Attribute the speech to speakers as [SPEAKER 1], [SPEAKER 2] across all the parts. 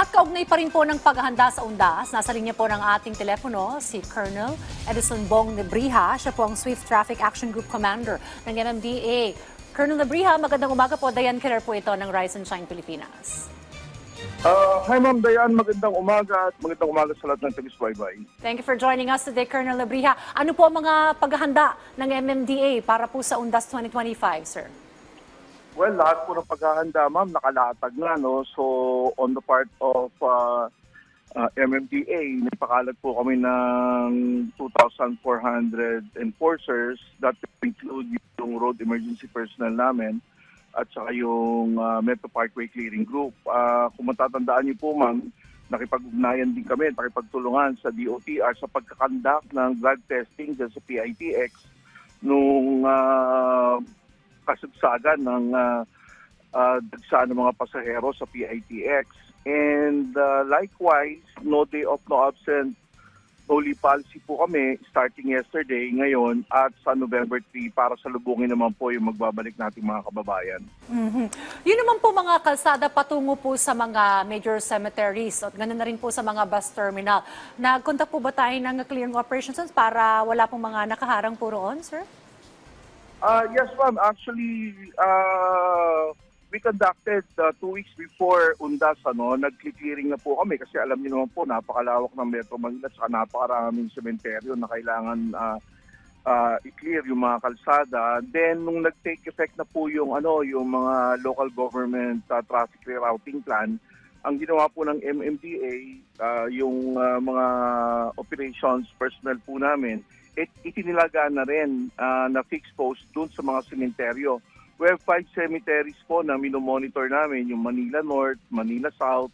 [SPEAKER 1] At kaugnay pa rin po ng paghahanda sa undas, nasa linya po ng ating telepono si Colonel Edison Bong Nebriha. Siya po ang Swift Traffic Action Group Commander ng MMDA. Colonel Nebriha, magandang umaga po. Diane Keller po ito ng Rise and Shine Pilipinas.
[SPEAKER 2] Uh, hi Ma'am Dayan, magandang umaga at magandang umaga sa lahat ng tamis bye
[SPEAKER 1] Thank you for joining us today, Colonel Nebriha. Ano po ang mga paghahanda ng MMDA para po sa undas 2025, sir?
[SPEAKER 2] Well, lahat po ng paghahanda, ma'am, nakalatag na, no? So, on the part of uh, uh, MMDA, nagpakalat po kami ng 2,400 enforcers that include yung road emergency personnel namin at saka yung uh, Metro Parkway Clearing Group. Uh, kung matatandaan niyo po, ma'am, nakipag-ugnayan din kami, nakipagtulungan sa DOTR sa pagkakandak ng drug testing sa PITX nung uh, kasagsagan ng uh, uh, dagsa ng mga pasahero sa PITX. And uh, likewise, no day off, no absent, holy policy po kami starting yesterday, ngayon, at sa November 3 para sa lubungin naman po yung magbabalik nating mga kababayan.
[SPEAKER 1] Mhm. Yun naman po mga kalsada patungo po sa mga major cemeteries at ganoon na rin po sa mga bus terminal. Nagkontak po ba tayo ng clearing operations para wala pong mga nakaharang po roon, sir?
[SPEAKER 2] Uh, yes, ma'am. Actually, uh, we conducted uh, two weeks before Undas, ano, nag-clearing na po kami kasi alam niyo naman po, napakalawak ng Metro Manila at napakaraming sementeryo na kailangan uh, uh, i-clear yung mga kalsada. Then, nung nag-take effect na po yung, ano, yung mga local government uh, traffic rerouting plan, ang ginawa po ng MMDA, uh, yung uh, mga operations personnel po namin, it, itinilaga na rin ah, na fixed post doon sa mga sementeryo. We have five cemeteries po na minomonitor namin, yung Manila North, Manila South,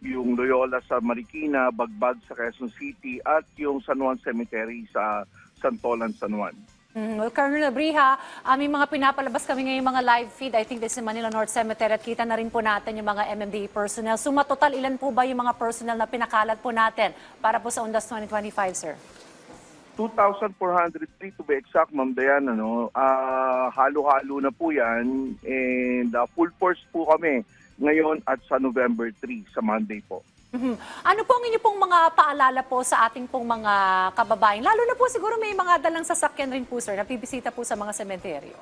[SPEAKER 2] yung Loyola sa Marikina, Bagbag sa Quezon City, at yung San Juan Cemetery sa Santolan, San Juan.
[SPEAKER 1] Mm, well, Colonel Abriha, aming mga pinapalabas kami ngayong mga live feed. I think this is Manila North Cemetery at kita na rin po natin yung mga MMDA personnel. Suma total, ilan po ba yung mga personnel na pinakalat po natin para po sa Undas 2025, sir?
[SPEAKER 2] 2,403 to be exact, Ma'am Dayan, ano, ah, halo-halo na po yan and ah, full force po kami ngayon at sa November 3, sa Monday po.
[SPEAKER 1] Mhm. Ano po ang inyo pong mga paalala po sa ating pong mga kababayan? Lalo na po siguro may mga dalang sasakyan rin po, sir, na bibisita po sa mga sementeryo.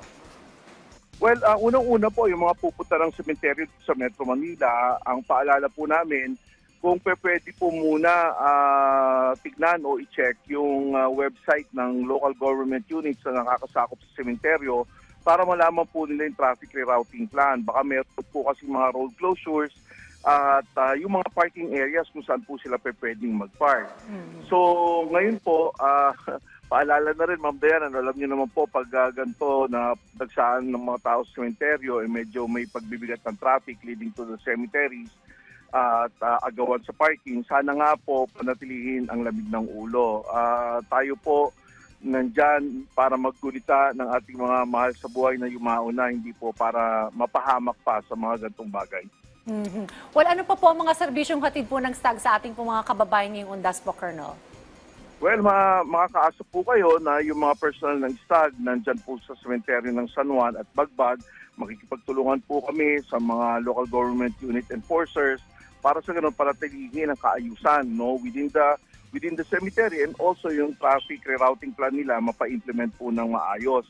[SPEAKER 2] Well, uh, unang-una po, yung mga pupunta ng sementeryo sa Metro Manila, ang paalala po namin, kung pwede po muna ah, tignan o i-check yung ah, website ng local government units na nakakasakop sa sementeryo para malaman po nila yung traffic rerouting plan. Baka meron po kasi mga road closures at ah, yung mga parking areas kung saan po sila pwedeng mag-park. So, ngayon po, ah, paalala na rin, Ma'am Dayan, alam niyo naman po, pag uh, ganito na dagsaan ng mga tao sa cementerio, eh, medyo may pagbibigat ng traffic leading to the cemeteries at ah, agawan sa parking, sana nga po panatilihin ang lamig ng ulo. Ah, tayo po nandyan para magkulita ng ating mga mahal sa buhay na yumao na, hindi po para mapahamak pa sa mga gantong bagay.
[SPEAKER 1] Mhm. Well, ano pa po ang mga serbisyong hatid po ng STAG sa ating po mga kababayan ngayong Undas po, Colonel?
[SPEAKER 2] Well, mga, makakaasa po kayo na yung mga personal ng stag nandyan po sa sementeryo ng San Juan at Bagbag. Makikipagtulungan po kami sa mga local government unit enforcers para sa ganun paratilihin ang kaayusan no within the within the cemetery and also yung traffic rerouting plan nila mapa-implement po ng maayos.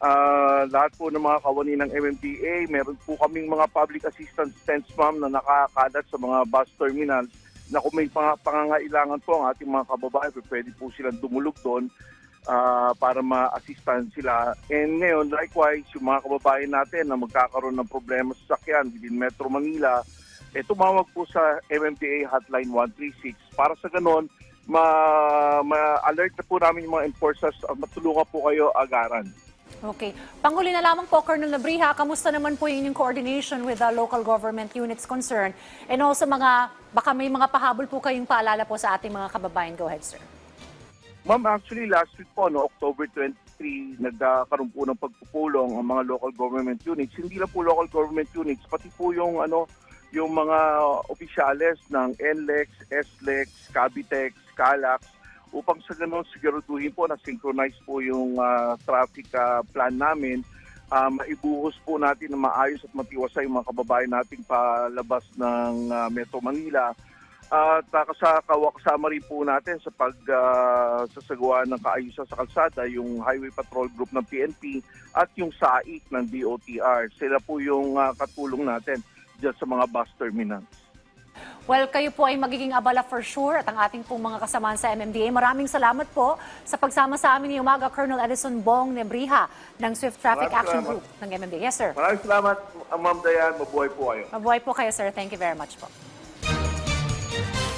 [SPEAKER 2] Ah, lahat po ng mga kawani ng MMDA, meron po kaming mga public assistance tents ma'am na nakakalat sa mga bus terminals na kung may pang- pangangailangan po ang ating mga kababayan, pwede po silang dumulog doon ah, para ma-assistan sila. And ngayon, likewise, yung mga kababayan natin na magkakaroon ng problema sa sakyan within Metro Manila, eh, tumawag po sa MMDA Hotline 136 para sa ganon, ma- ma-alert na po namin yung mga enforcers at matulungan po kayo agaran.
[SPEAKER 1] Okay. Panghuli na lamang po, Colonel Nabriha, kamusta naman po yung coordination with the local government units concerned? And also mga, baka may mga pahabol po kayong paalala po sa ating mga kababayan. Go ahead, sir.
[SPEAKER 2] Ma'am, actually last week po, no, October 23, nagkakaroon po ng pagpupulong ang mga local government units. Hindi lang po local government units, pati po yung ano yung mga opisyales ng NLEX, SLEX, Cavitex, CALAX upang sa ganun siguraduhin po na synchronize po yung ah, traffic ah, plan namin ah, maibuhos po natin na maayos at matiwasay yung mga kababayan nating palabas ng ah, Metro Manila. At uh, kasama, kasama rin po natin sa pag ah, sasagawa ng kaayusan sa kalsada yung Highway Patrol Group ng PNP at yung SAIC ng DOTR. Sila po yung ah, katulong natin dyan sa mga bus terminals.
[SPEAKER 1] Well, kayo po ay magiging abala for sure at ang ating pong mga kasamaan sa MMDA. Maraming salamat po sa pagsama sa amin ni umaga Colonel Edison Bong Nebriha ng Swift Traffic
[SPEAKER 2] Maraming
[SPEAKER 1] Action
[SPEAKER 2] salamat.
[SPEAKER 1] Group ng MMDA. Yes, sir.
[SPEAKER 2] Maraming salamat, Ma'am Dayan. Mabuhay po kayo.
[SPEAKER 1] Mabuhay po kayo, sir. Thank you very much po.